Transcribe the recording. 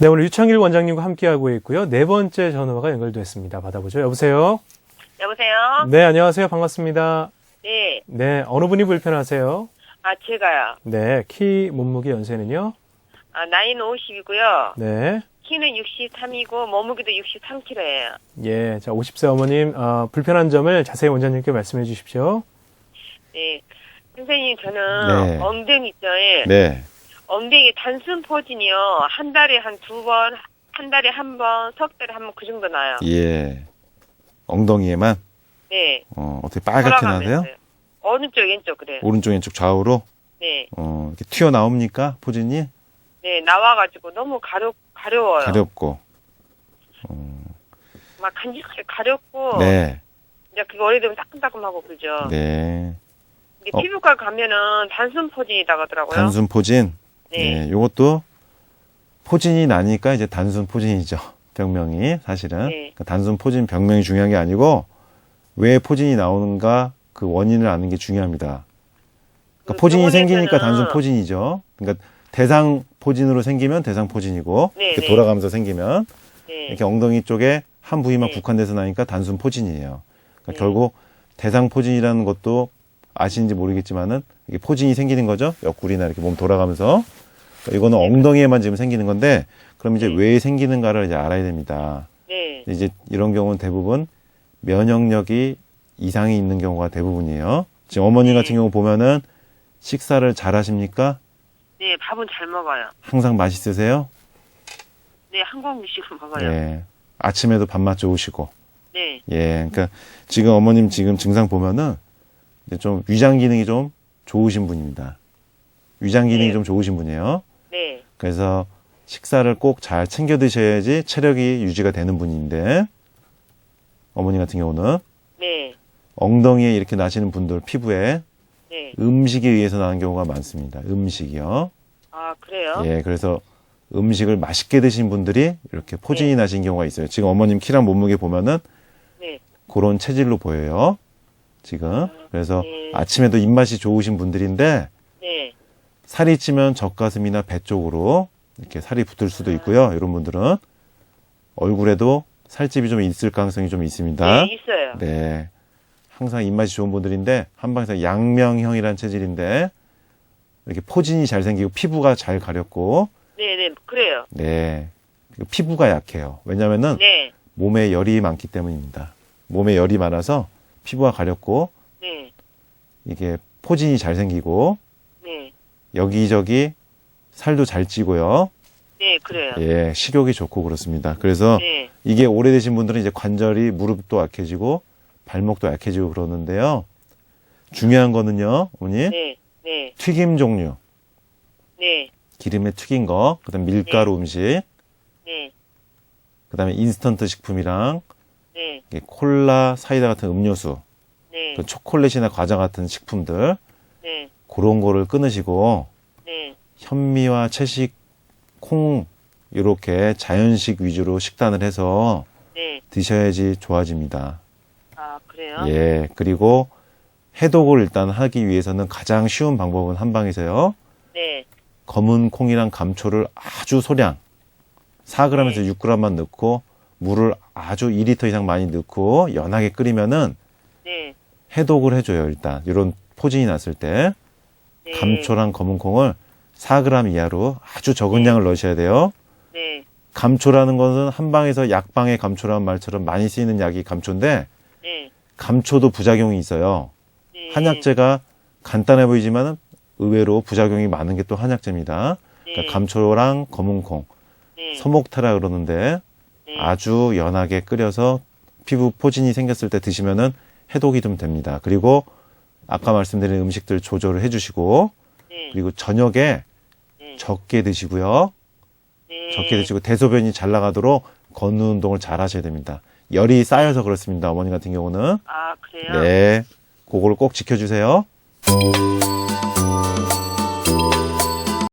네, 오늘 유창일 원장님과 함께하고 있고요. 네 번째 전화가 연결됐습니다. 받아보죠. 여보세요? 여보세요? 네, 안녕하세요. 반갑습니다. 네. 네, 어느 분이 불편하세요? 아, 제가요. 네, 키, 몸무게, 연세는요? 아, 나이는 50이고요. 네. 키는 63이고, 몸무게도 63kg예요. 예, 자, 50세 어머님, 어, 불편한 점을 자세히 원장님께 말씀해 주십시오. 네. 선생님, 저는 네. 엉덩이 있죠? 예. 네. 엉덩이 단순 포진이요. 한 달에 한 두 번, 한 달에 한 번, 석 달에 한 번 그 정도 나요. 예. 엉덩이에만 네. 어, 어떻게 빨갛게 나세요? 어느 쪽, 왼쪽, 그래요. 오른쪽 왼쪽 좌우로 네. 어, 이렇게 튀어 나옵니까? 포진이 네, 나와가지고 너무 가려, 가려워요. 가렵고. 막 간직하게 가렵고, 네. 이제 그게 오래되면 따끔따끔하고 그러죠. 네. 근데 어. 피부과 가면은 단순 포진이라고 하더라고요. 단순 포진. 네. 네. 요것도 포진이 나니까 이제 단순 포진이죠. 병명이 사실은. 네. 그러니까 단순 포진 병명이 중요한 게 아니고 왜 포진이 나오는가 그 원인을 아는 게 중요합니다. 그러니까 그 포진이 생기니까 단순 포진이죠. 그러니까 대상 포진으로 생기면 대상 포진이고 네, 이렇게 네. 돌아가면서 생기면 네. 이렇게 엉덩이 쪽에 한 부위만 네. 국한돼서 나니까 단순 포진이에요. 그러니까 네. 결국 대상 포진이라는 것도 아시는지 모르겠지만은 이게 포진이 생기는 거죠. 옆구리나 이렇게 몸 돌아가면서 그러니까 이거는 엉덩이에만 지금 생기는 건데 그럼 이제 네. 왜 생기는가를 이제 알아야 됩니다. 네. 이제 이런 경우는 대부분 면역력이 이상이 있는 경우가 대부분이에요. 지금 어머니 네. 같은 경우 보면은 식사를 잘 하십니까? 네, 밥은 잘 먹어요. 항상 맛있으세요? 네, 한국 음식을 먹어요. 네. 예. 아침에도 밥맛 좋으시고. 네. 예. 그러니까 지금 어머님 지금 증상 보면은 좀 위장 기능이 좀 좋으신 분입니다. 위장 기능이 네. 좀 좋으신 분이에요. 네. 그래서 식사를 꼭 잘 챙겨 드셔야지 체력이 유지가 되는 분인데 어머니 같은 경우는 네. 엉덩이에 이렇게 나시는 분들 피부에 네. 음식에 의해서 나는 경우가 많습니다. 음식이요. 아, 그래요? 예, 그래서 음식을 맛있게 드신 분들이 이렇게 포진이 네. 나신 경우가 있어요. 지금 어머님 키랑 몸무게 보면은 네. 그런 체질로 보여요. 지금. 그래서 네. 아침에도 입맛이 좋으신 분들인데 네. 살이 찌면 젖가슴이나 배 쪽으로 이렇게 살이 붙을 수도 있고요. 이런 분들은 얼굴에도 살집이 좀 있을 가능성이 좀 있습니다. 네, 있어요. 네. 항상 입맛이 좋은 분들인데 한방에서 양명형이라는 체질인데 이렇게 포진이 잘 생기고 피부가 잘 가렵고 네, 네, 그래요. 네. 피부가 약해요. 왜냐면은 네. 몸에 열이 많기 때문입니다. 몸에 열이 많아서 피부가 가렵고 네. 이게 포진이 잘 생기고 네. 여기저기 살도 잘 찌고요. 네, 그래요. 예, 식욕이 좋고 그렇습니다. 그래서 네. 이게 오래되신 분들은 이제 관절이 무릎도 약해지고 발목도 약해지고 그러는데요. 중요한 거는요, 어머니 네. 네. 튀김 종류, 네. 기름에 튀긴 거, 그다음 밀가루 음식, 네. 그다음에 인스턴트 식품이랑 네. 콜라, 사이다 같은 음료수, 네. 또 초콜릿이나 과자 같은 식품들 네. 그런 거를 끊으시고 네. 현미와 채식, 콩 이렇게 자연식 위주로 식단을 해서 네. 드셔야지 좋아집니다. 아, 그래요? 예, 그리고 해독을 일단 하기 위해서는 가장 쉬운 방법은 한방에서요. 네. 검은 콩이랑 감초를 아주 소량 4g에서 6g만 넣고 물을 아주 2리터 이상 많이 넣고 연하게 끓이면은 네. 해독을 해줘요. 일단 이런 포진이 났을 때 네. 감초랑 검은 콩을 4g 이하로 아주 적은 양을 넣으셔야 돼요. 네. 감초라는 것은 한방에서 약방의 감초라는 말처럼 많이 쓰이는 약이 감초인데 네. 감초도 부작용이 있어요. 네. 한약재가 간단해 보이지만은 의외로 부작용이 많은 게 또 한약재입니다. 네. 그러니까 감초랑 검은콩, 네. 서목타라 그러는데 네. 아주 연하게 끓여서 피부 포진이 생겼을 때 드시면은 해독이 좀 됩니다. 그리고 아까 말씀드린 음식들 조절을 해주시고 네. 그리고 저녁에 네. 적게 드시고요. 네. 적게 드시고 대소변이 잘 나가도록 걷는 운동을 잘 하셔야 됩니다. 열이 쌓여서 그렇습니다. 어머니 같은 경우는 아, 그래요? 네, 그거를 꼭 지켜주세요.